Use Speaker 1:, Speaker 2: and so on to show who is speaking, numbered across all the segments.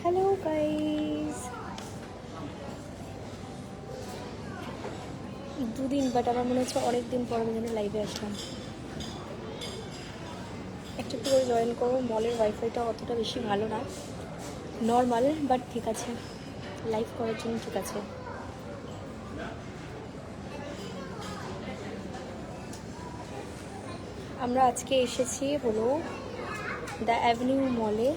Speaker 1: Hello guys দুদিন but আমার মনে হচ্ছে অনেক দিন পর আমি লাইভে আসলাম। একটু পুরো জয়েন করো মলের ওয়াইফাইটা অতটা বেশি ভালো না। নর্মাল বাট ঠিক আছে। লাইভ করার জন্য ঠিক আছে। আমরা আজকে এসেছি হলো দ্য অ্যাভিনিউ মলে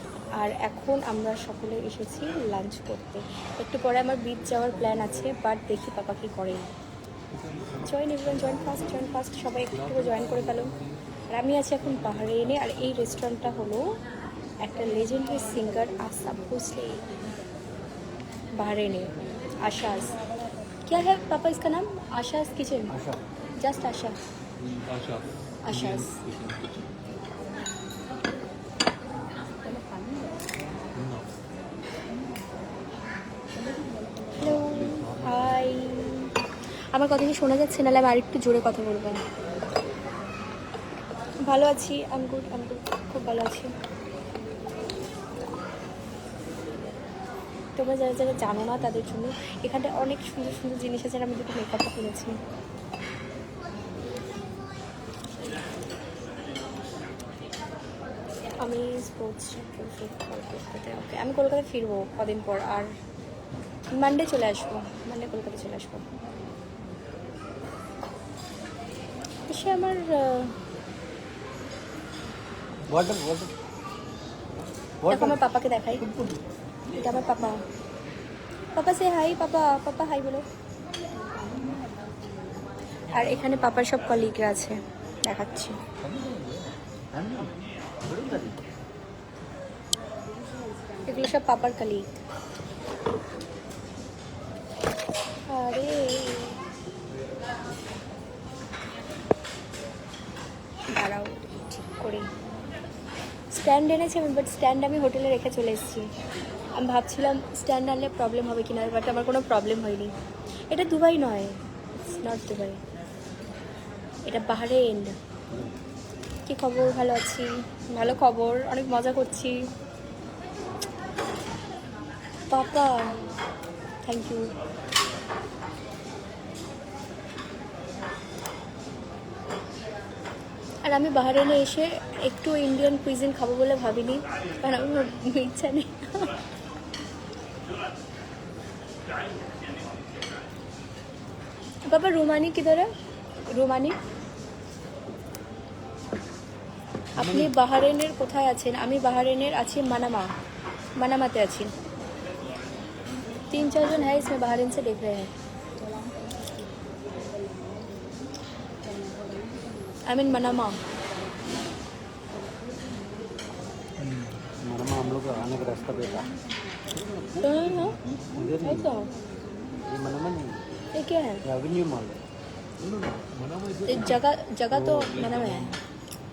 Speaker 1: আর এখন আমরা সকলে এসেছি লাঞ্চ করতে। একটু পরে আমার বিচ যাওয়ার প্ল্যান আছে বাট দেখি পাপা কি করে। Join everyone join first join first সবাই একটু জয়েন করে ফেলুন আর আমি আছি এখন পাহাড়ে এনে আর এই রেস্টুরেন্টটা হলো একটা লেজেন্ডারি সিঙ্গার আসাব ভোসলে এনে আশাস কে হ্যাভ
Speaker 2: পাপা ইসকা
Speaker 1: নাম Asha's
Speaker 3: kitchen just
Speaker 1: just Asha Așa. আমার কথা কি শোনা যাচ্ছে? নাহলে আর একটু জোরে কথা বলব। ভালো আছি আম গুড আম গুড খুব ভালো আছি। তোমরা যারা যারা জানো না তাদের জন্য এখানটা অনেক সুন্দর সুন্দর জিনিস আছে আমি দুটো মেকআপও কিনেছি। আমি স্পোর্টস ওকে আমি কলকাতায় ফিরবো কদিন পর আর মানডে চলে আসব। মানডে কলকাতা চলে আসব। এসে আমার আমার পাপাকে দেখাই। এটা আমার পাপা। পাপা সে হাই পাপা পাপা হাই বলো। আর এখানে পাপার সব কলিগরা আছে। দেখাচ্ছি। এগুলো সব পাপার কলিগ আরে। দাঁড়াও, ঠিক করে। স্ট্যান্ড এনেছি আমি বাট স্ট্যান্ড আমি হোটেলে রেখে চলে এসেছি। আমি ভাবছিলাম স্ট্যান্ড আনলে প্রবলেম হবে কিনা বাট আমার কোনো প্রবলেম হয়নি। এটা দুবাই নয় ইটস নট দুবাই। এটা বাহারেন কি খবর? ভালো আছি। ভালো খবর, অনেক মজা করছি। পাপা থ্যাংক ইউ আর আমি বাহারেনে এসে একটু ইন্ডিয়ান কুইজিন খাব বলে ভাবিনি কারণ আমার ইচ্ছা নেই। বাবা, রুমানি কিধার? है? রুমানি? আপনি বাহারেনের কোথায় আছেন আমি বাহারেনের আছি মানামা মানামাতে আছি तीन चार जन है इसमें बहरीन से देख रहे हैं आई मीन मनामा
Speaker 2: मैडम हम लोग आने का रास्ता बेटा
Speaker 1: तो है ना
Speaker 2: इधर
Speaker 1: है
Speaker 2: नहीं
Speaker 1: तो
Speaker 2: ये मनमन
Speaker 1: ये क्या है
Speaker 2: एवेन्यू मॉल
Speaker 3: Manama is
Speaker 1: ये जगह जगह तो मनामा है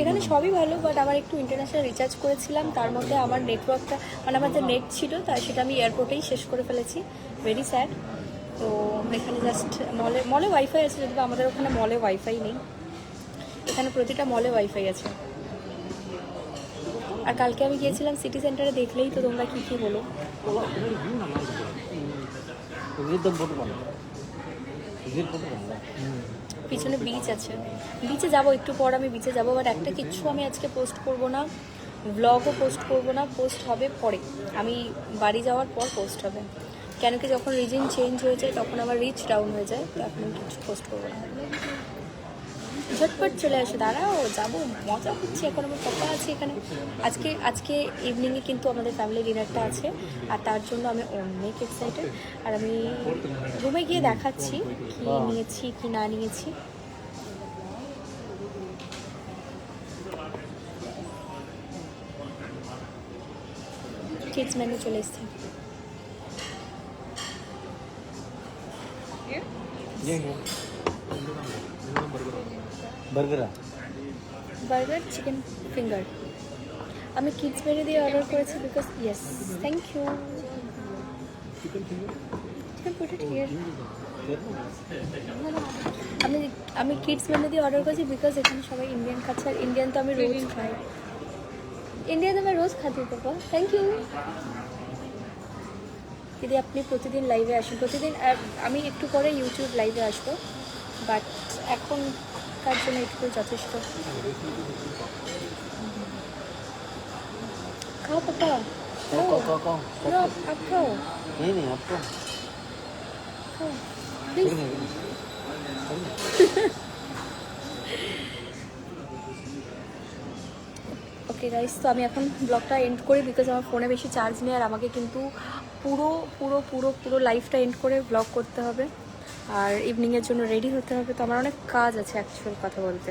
Speaker 1: এখানে সবই ভালো বাট আমার একটু ইন্টারন্যাশনাল রিচার্জ করেছিলাম। তার মধ্যে আমার নেটওয়ার্কটা মানে আমার যে নেট ছিল তাই সেটা আমি এয়ারপোর্টেই শেষ করে ফেলেছি। ভেরি স্যাড তো এখানে জাস্ট মলে মলে ওয়াইফাই আছে যদি আমাদের ওখানে মলে ওয়াইফাই নেই। এখানে প্রতিটা মলে ওয়াইফাই আছে। আর কালকে আমি গিয়েছিলাম সিটি সেন্টারে দেখলেই তো তোমরা কী কী বলো। পিছনে বিচ আছে। বিচে যাব, একটু পর আমি বিচে যাব বাট একটা কিচ্ছু আমি আজকে পোস্ট করব না। ব্লগও পোস্ট করব না পোস্ট হবে পরে। আমি বাড়ি যাওয়ার পর পোস্ট হবে। কেন কি যখন রিজিন চেঞ্জ হয়ে যায়, তখন আমার রিচ ডাউন হয়ে যায়, তো এখন কিছু পোস্ট করব না। ঝটপট চলে আসো দাঁড়াও যাব মজা হচ্ছে এখন আমার কথা আছে এখানে। আজকে আজকে ইভিনিংয়ে কিন্তু আমাদের ফ্যামিলি ডিনারটা আছে আর তার জন্য আমি অনেক এক্সাইটেড আর আমি রুমে গিয়ে দেখাচ্ছি কি নিয়েছি কি না নিয়েছি। কিডস ম্যানে চলে এসছে।
Speaker 2: Yeah,
Speaker 3: yeah.
Speaker 2: Burger?
Speaker 1: Burger chicken finger. আমি কিডস মেনু দিয়ে অর্ডার করেছি বিকজ ইয়েস থ্যাংক ইউ আমি আমি কিডস মেনু দিয়ে অর্ডার করেছি বিকজ এখানে সবাই ইন্ডিয়ান খাচ্ছে আর ইন্ডিয়ান তো আমি রোজ খাই। ইন্ডিয়ান তো আমি রোজ খাতে পাবো থ্যাংক ইউ দিদি আপনি প্রতিদিন লাইভে আসুন। প্রতিদিন আমি একটু পরে ইউটিউব লাইভে আসব। বাট এখন তার জন্য এটুকু যথেষ্ট। খাও পাপা ওকে গাইস তো আমি এখন ব্লগটা এন্ড করি বিকজ আমার ফোনে বেশি চার্জ নেই আর আমাকে কিন্তু পুরো পুরো পুরো পুরো লাইফটা এন্ড করে ব্লগ করতে হবে। আর ইভিনিংয়ের জন্য রেডি হতে হবে। তো আমার অনেক কাজ আছে অ্যাকচুয়াল কথা বলতে।